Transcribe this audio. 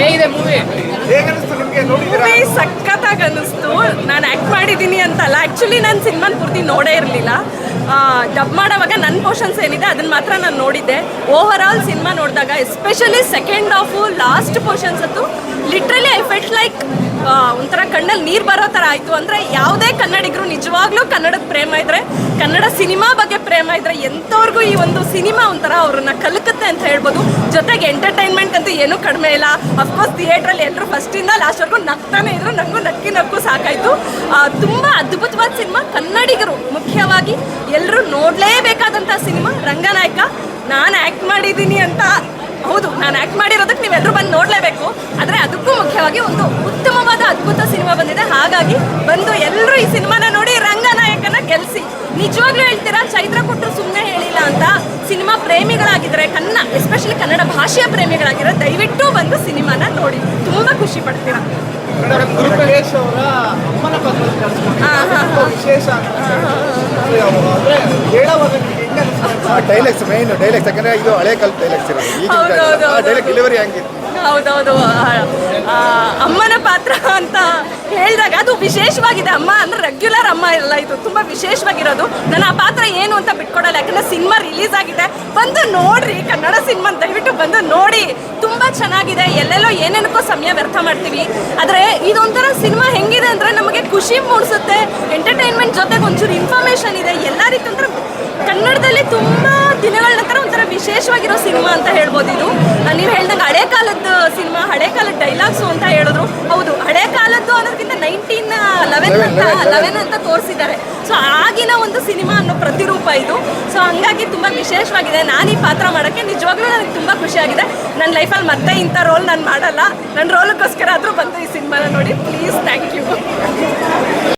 ಹೇಗಿದೆ movie movie ಸಖತ್ತಾಗಿ ಅನ್ನಿಸ್ತು. ನಾನು ಆ್ಯಕ್ಟ್ ಮಾಡಿದ್ದೀನಿ ಅಂತಲ್ಲ. ಆ್ಯಕ್ಚುಲಿ ನಾನು ಸಿನಿಮಾನ ಪೂರ್ತಿ ನೋಡೇ ಇರಲಿಲ್ಲ. ಡಬ್ ಮಾಡೋವಾಗ ನನ್ನ ಪೋರ್ಷನ್ಸ್ ಏನಿದೆ ಅದನ್ನ ಮಾತ್ರ ನಾನು ನೋಡಿದ್ದೆ. ಓವರ್ ಆಲ್ ಸಿನಿಮಾ ನೋಡಿದಾಗ especially second half last portions ಅಂತೂ ಲಿಟ್ರಲಿ ಐ ಫೆಲ್ಟ್ ಲೈಕ್ ಒಂಥರ ಕಣ್ಣಲ್ಲಿ ನೀರು ಬರೋ ಥರ ಆಯಿತು. ಅಂದರೆ ಯಾವುದೇ ಕನ್ನಡಿಗರು ನಿಜವಾಗ್ಲೂ ಕನ್ನಡದ ಪ್ರೇಮ ಇದ್ದರೆ ಕನ್ನಡ ಸಿನಿಮಾ ಬಗ್ಗೆ ಪ್ರೇಮ ಇದ್ದರೆ ಎಂಥವ್ರಿಗೂ ಈ ಒಂದು ಸಿನಿಮಾ ಒಂಥರ ಅವ್ರನ್ನ ಕಲಕತ್ತೆ ಅಂತ ಹೇಳ್ಬೋದು. ಜೊತೆಗೆ ಎಂಟರ್ಟೈನ್ಮೆಂಟ್ ಅಂತೂ ಏನೂ ಕಡಿಮೆ ಇಲ್ಲ. ಅಫ್ಕೋರ್ಸ್ ಥಿಯೇಟ್ರಲ್ಲಿ ಎಲ್ಲರೂ ಫಸ್ಟಿಂದ ಲಾಸ್ಟ್ವರೆಗೂ ನಗ್ತಾನೆ ಇದ್ರು. ನಗು ನಕ್ಕಿ ನಕ್ಕು ಸಾಕಾಯಿತು. ತುಂಬ ಅದ್ಭುತವಾದ ಸಿನಿಮಾ. ಕನ್ನಡಿಗರು ಮುಖ್ಯವಾಗಿ ಎಲ್ಲರೂ ನೋಡಲೇಬೇಕಾದಂಥ ಸಿನಿಮಾ. ರಂಗನಾಯಕ, ನಾನು ಆ್ಯಕ್ಟ್ ಮಾಡಿದ್ದೀನಿ ಅಂತ. ಹೌದು, ನಾನು ಆ್ಯಕ್ಟ್ ಮಾಡಿರೋದಕ್ಕೆ ನೀವೆಲ್ಲರೂ ಬಂದು ನೋಡಲೇಬೇಕು. ಆದರೆ ಅದಕ್ಕೂ ಮುಖ್ಯವಾಗಿ ಒಂದು ಉತ್ತಮವಾದ ಅದ್ಭುತ ಸಿನಿಮಾ ಬಂದಿದೆ. ಹಾಗಾಗಿ ಬಂದು ಎಲ್ಲರೂ ಈ ಸಿನಿಮಾನ ನೋಡಿ ರಂಗನಾಯಕನ ಗೆಲ್ಸಿ. ನಿಜವಾಗ್ಲೂ ಪ್ರೇಮಿಗಳಾಗಿದ್ದಾರೆ ಕನ್ನಡ ಎಸ್ಪೆಷಲಿ ಕನ್ನಡ ಭಾಷೆಯ ಪ್ರೇಮಿಗಳಾಗಿರೋ ದಯವಿಟ್ಟು ಬಂದು ಸಿನಿಮಾನ ನೋಡಿ. ತುಂಬ ಖುಷಿ ಪಡ್ತೀರಾ? ಡೈಲೆಕ್ಸ್ ಮೈನ್ ಡೈಲೆಕ್ಸ್ ಯಾಕಂದ್ರೆ ಇದು ಹಳೆ ಕಾಲದ ಡೈಲೆಕ್ಸ್ ಇರೋದು ಹೌದು, ಹೌದು, ಈಗಿನ ಹೌದು. ಡೈಲೆಕ್ಟ್ ಡೆಲಿವರಿ ಹಂಗಿತ್ತು? ಹೌದೌದು. ಆ, ಅಮ್ಮನ ಪಾತ್ರ ಅಂತ ಹೇಳಿದಾಗ ಅದು ವಿಶೇಷವಾಗಿದೆ ಅಮ್ಮ ಅಂದ್ರೆ ರೆಗ್ಯುಲರ್ ಅಮ್ಮ ಎಲ್ಲ ಇದು. ತುಂಬ ವಿಶೇಷವಾಗಿರೋದು. ನಾನು ಆ ಪಾತ್ರ ಏನು ಅಂತ ಬಿಟ್ಕೊಡಲ್ಲ. ಯಾಕಂದ್ರೆ ಸಿನಿಮಾ ರಿಲೀಸ್ ಆಗಿದೆ. ಬಂದು ನೋಡ್ರಿ. ಕನ್ನಡ ಸಿನಿಮಾ ದಯವಿಟ್ಟು ಬಂದು ನೋಡಿ. ತುಂಬ ಚೆನ್ನಾಗಿದೆ. ಎಲ್ಲೆಲ್ಲೋ ಏನೇನಕ್ಕೋ ಸಮಯ ವ್ಯರ್ಥ ಮಾಡ್ತೀವಿ. ಆದರೆ ಇದೊಂಥರ ಸಿನಿಮಾ ಹೆಂಗಿದೆ ಅಂದರೆ ನಮಗೆ ಖುಷಿ ಮೂಡಿಸುತ್ತೆ. ಎಂಟರ್ಟೈನ್ಮೆಂಟ್ ಜೊತೆಗೆ ಒಂಚೂರು ಇನ್ಫಾರ್ಮೇಷನ್ ಇದೆ. ಎಲ್ಲ ರೀತಿ ಅಂದ್ರೆ ಕನ್ನಡದಲ್ಲಿ ತುಂಬ ದಿನಗಳ ನಂತರ ಒಂಥರ ವಿಶೇಷವಾಗಿರೋ ಸಿನಿಮಾ ಅಂತ ಹೇಳ್ಬೋದು ಇದು. ನೀವು ಹೇಳ್ದಂಗೆ ಹಳೆ ಕಾಲದ ಸಿನಿಮಾ ಹಳೆ ಕಾಲದ ಡೈಲಾಗ್ಸು ಅಂತ ಹೇಳಿದ್ರು. ಹೌದು ಹಳೆ ಕಾಲದ್ದು ಅನ್ನೋದಕ್ಕಿಂತ ನೈನ್ಟೀನ್ ಲೆವೆನ್ ಅಂತ ಲೆವೆನ್ ಅಂತ ತೋರಿಸಿದ್ದಾರೆ. ಸೊ ಆಗಿನ ಒಂದು ಸಿನಿಮಾ ಅನ್ನೋ ಪ್ರತಿರೂಪ ಇದು. ಸೊ ಹಂಗಾಗಿ ತುಂಬ ವಿಶೇಷವಾಗಿದೆ. ನಾನು ಈ ಪಾತ್ರ ಮಾಡೋಕ್ಕೆ ನಿಜವಾಗ್ಲೂ ನನಗೆ ತುಂಬ ಖುಷಿಯಾಗಿದೆ. ನನ್ನ ಲೈಫಲ್ಲಿ ಮತ್ತೆ ಇಂಥ ರೋಲ್ ನಾನು ಮಾಡಲ್ಲ. ನನ್ನ ರೋಲ್ಗೋಸ್ಕರ ಆದರೂ ಬಂದು ಈ ಸಿನಿಮಾನ ನೋಡಿ. Please thank